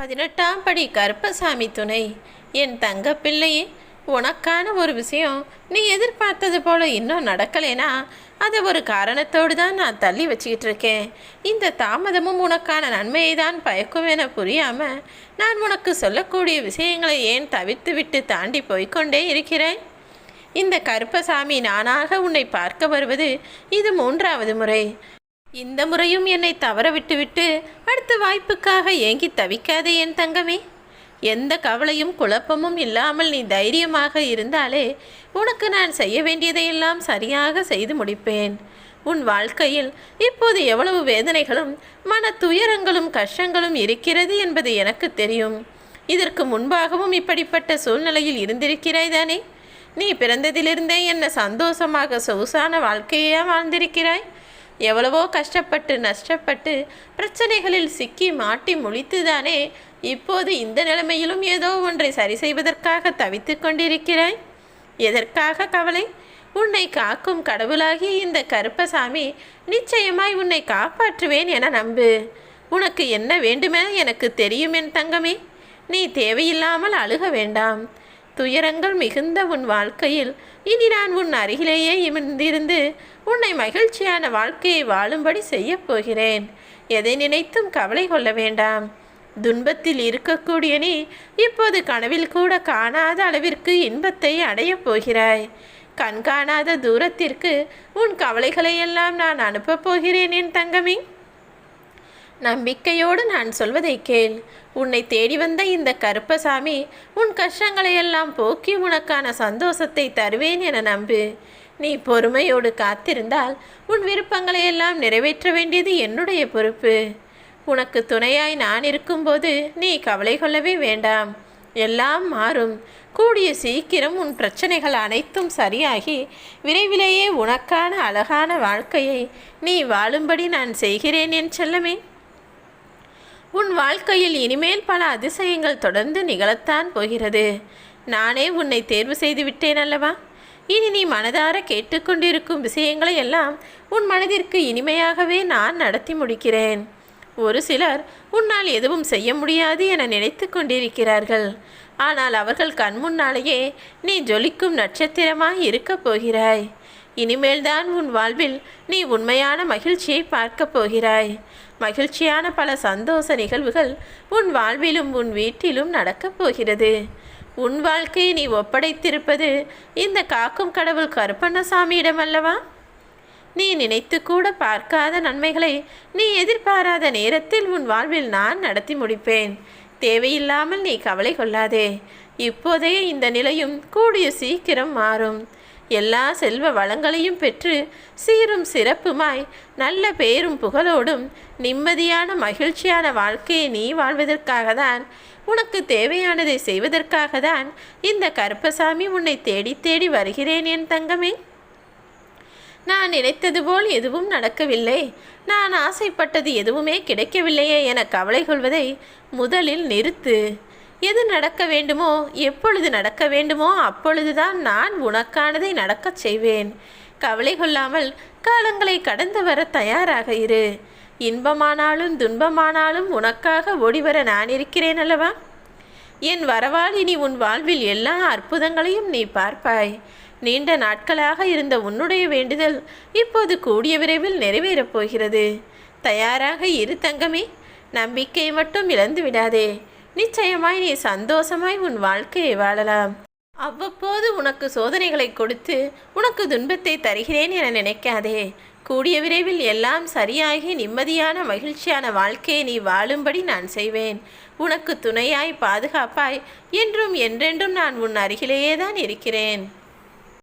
பதினெட்டாம் படி கருப்பசாமி துணை. என் தங்க பிள்ளையே உனக்கான ஒரு விஷயம் நீ எதிர்பார்த்தது போல இன்னும் நடக்கலைனா அதை ஒரு காரணத்தோடு தான் நான் தள்ளி வச்சுக்கிட்டு இருக்கேன். இந்த தாமதமும் உனக்கான நன்மையை தான் பயக்கும் என புரியாமல் நான் உனக்கு சொல்லக்கூடிய விஷயங்களை ஏன் தவிர்த்து விட்டு தாண்டி போய்கொண்டே இருக்கிறேன்? இந்த கருப்பசாமி நானாக உன்னை பார்க்க வருவது இது மூன்றாவது முறை. இந்த முறையும் என்னை தவற விட்டுவிட்டு அடுத்த வாய்ப்புக்காக ஏங்கி தவிக்காதே என் தங்கமே. எந்த கவலையும் குழப்பமும் இல்லாமல் நீ தைரியமாக இருந்தாலே உனக்கு நான் செய்ய வேண்டியதையெல்லாம் சரியாக செய்து முடிப்பேன். உன் வாழ்க்கையில் இப்போது எவ்வளவு வேதனைகளும் மன துயரங்களும் கஷ்டங்களும் இருக்கிறது என்பது எனக்கு தெரியும். இதற்கு முன்பாகவும் இப்படிப்பட்ட சூழ்நிலையில் இருந்திருக்கிறாய் தானே? நீ பிறந்ததிலிருந்தே என்ன சந்தோஷமாக சொகுசான வாழ்க்கையே வாழ்ந்திருக்கிறாய்? எவ்வளவோ கஷ்டப்பட்டு நஷ்டப்பட்டு பிரச்சனைகளில் சிக்கி மாட்டி முழித்துதானே இப்போது இந்த நிலைமையிலும் ஏதோ ஒன்றை சரி செய்வதற்காக தவித்து கொண்டிருக்கிறாய்? எதற்காக கவலை? உன்னை காக்கும் கடவுளாகி இந்த கருப்பசாமி நிச்சயமாய் உன்னை காப்பாற்றுவேன் என நம்பு. உனக்கு என்ன வேண்டுமென எனக்கு தெரியும் என் தங்கமே. நீ தேவையில்லாமல் அழுக வேண்டாம். துயரங்கள் மிகுந்த உன் வாழ்க்கையில் இனி நான் உன் அருகிலேயே இமர்ந்திருந்து உன்னை மகிழ்ச்சியான வாழ்க்கையை வாழும்படி செய்யப் போகிறேன். எதை நினைத்தும் கவலை கொள்ள வேண்டாம். துன்பத்தில் இருக்கக்கூடிய நீ இப்போது கனவில் கூட காணாத அளவிற்கு இன்பத்தை அடையப் போகிறாய். கண்காணாத தூரத்திற்கு உன் கவலைகளையெல்லாம் நான் அனுப்பப் போகிறேன் என் தங்கமி. நம்பிக்கையோடு நான் சொல்வதை கேள். உன்னை தேடி வந்த இந்த கருப்பசாமி உன் கஷ்டங்களையெல்லாம் போக்கி உனக்கான சந்தோஷத்தை தருவேன் என நம்பு. நீ பொறுமையோடு காத்திருந்தால் உன் விருப்பங்களையெல்லாம் நிறைவேற்ற வேண்டியது என்னுடைய பொறுப்பு. உனக்கு துணையாய் நான் இருக்கும்போது நீ கவலை கொள்ளவே வேண்டாம். எல்லாம் மாறும். கூடிய சீக்கிரம் உன் பிரச்சனைகள் அனைத்தும் சரியாகி விரைவிலேயே உனக்கான அழகான வாழ்க்கையை நீ வாழும்படி நான் செய்கிறேன் என் செல்லமே. உன் வாழ்க்கையில் இனிமேல் பல அதிசயங்கள் தொடர்ந்து நிகழத்தான் போகிறது. நானே உன்னை தேர்வு செய்து விட்டேன் அல்லவா? இனி நீ மனதார கேட்டுக்கொண்டிருக்கும் விஷயங்களை எல்லாம் உன் மனதிற்கு இனிமையாகவே நான் நடத்தி முடிக்கிறேன். ஒரு சிலர் உன்னால் எதுவும் செய்ய முடியாது என நினைத்து கொண்டிருக்கிறார்கள். ஆனால் அவர்கள் கண் முன்னாலேயே நீ ஜொலிக்கும் நட்சத்திரமாய் இருக்கப் போகிறாய். இனிமேல்தான் உன் வாழ்வில் நீ உண்மையான மகிழ்ச்சியை பார்க்கப் போகிறாய். மகிழ்ச்சியான பல சந்தோஷ நிகழ்வுகள் உன் வாழ்விலும் உன் வீட்டிலும் நடக்கப் போகிறது. உன் வாழ்க்கையை நீ ஒப்படைத்திருப்பது இந்த காக்கும் கடவுள் கருப்பண்ணசாமியிடம் அல்லவா? நீ நினைத்து கூட பார்க்காத நன்மைகளை நீ எதிர்பாராத நேரத்தில் உன் வாழ்வில் நான் நடத்தி முடிப்பேன். தேவையில்லாமல் நீ கவலை கொள்ளாதே. இப்போதைய இந்த நிலையும் கூடிய சீக்கிரம் மாறும். எல்லா செல்வ வளங்களையும் பெற்று சீரும் சிறப்புமாய் நல்ல பேரும் புகழோடும் நிம்மதியான மகிழ்ச்சியான வாழ்க்கையை நீ வாழ்வதற்காக தான் உனக்கு தேவையானதை செய்வதற்காக தான் இந்த கருப்பசாமி உன்னை தேடி தேடி வருகிறேன் என் தங்கமே. நான் நினைத்தது போல் எதுவும் நடக்கவில்லை. நான் ஆசைப்பட்டது எதுவுமே கிடைக்கவில்லையே என கவலை கொள்வதை முதலில் நிறுத்து. எது நடக்க வேண்டுமோ எப்பொழுது நடக்க வேண்டுமோ அப்பொழுதுதான் நான் உனக்கானதை நடக்கச் செய்வேன். கவலை கொள்ளாமல் காலங்களை கடந்து வர தயாராக இரு. இன்பமானாலும் துன்பமானாலும் உனக்காக ஓடிவர நான் இருக்கிறேன் அல்லவா? என் வரவால் இனி உன் வாழ்வில் எல்லா அற்புதங்களையும் நீ பார்ப்பாய். நீண்ட நாட்களாக இருந்த உன்னுடைய வேண்டுதல் இப்போது கூடிய விரைவில் நிறைவேறப் போகிறது. தயாராக இரு தங்கமே நம்பிக்கை மட்டும் இழந்து விடாதே நிச்சயமாய் நீ சந்தோஷமாய் உன் வாழ்க்கையை வாழலாம். அவ்வப்போது உனக்கு சோதனைகளை கொடுத்து உனக்கு துன்பத்தை தருகிறேன் என நினைக்காதே. கூடிய விரைவில் எல்லாம் சரியாகி நிம்மதியான மகிழ்ச்சியான வாழ்க்கையை நீ வாழும்படி நான் செய்வேன். உனக்கு துணையாய் பாதுகாப்பாய் என்றும் என்றென்றும் நான் உன் அருகிலேயே தான் இருக்கிறேன்.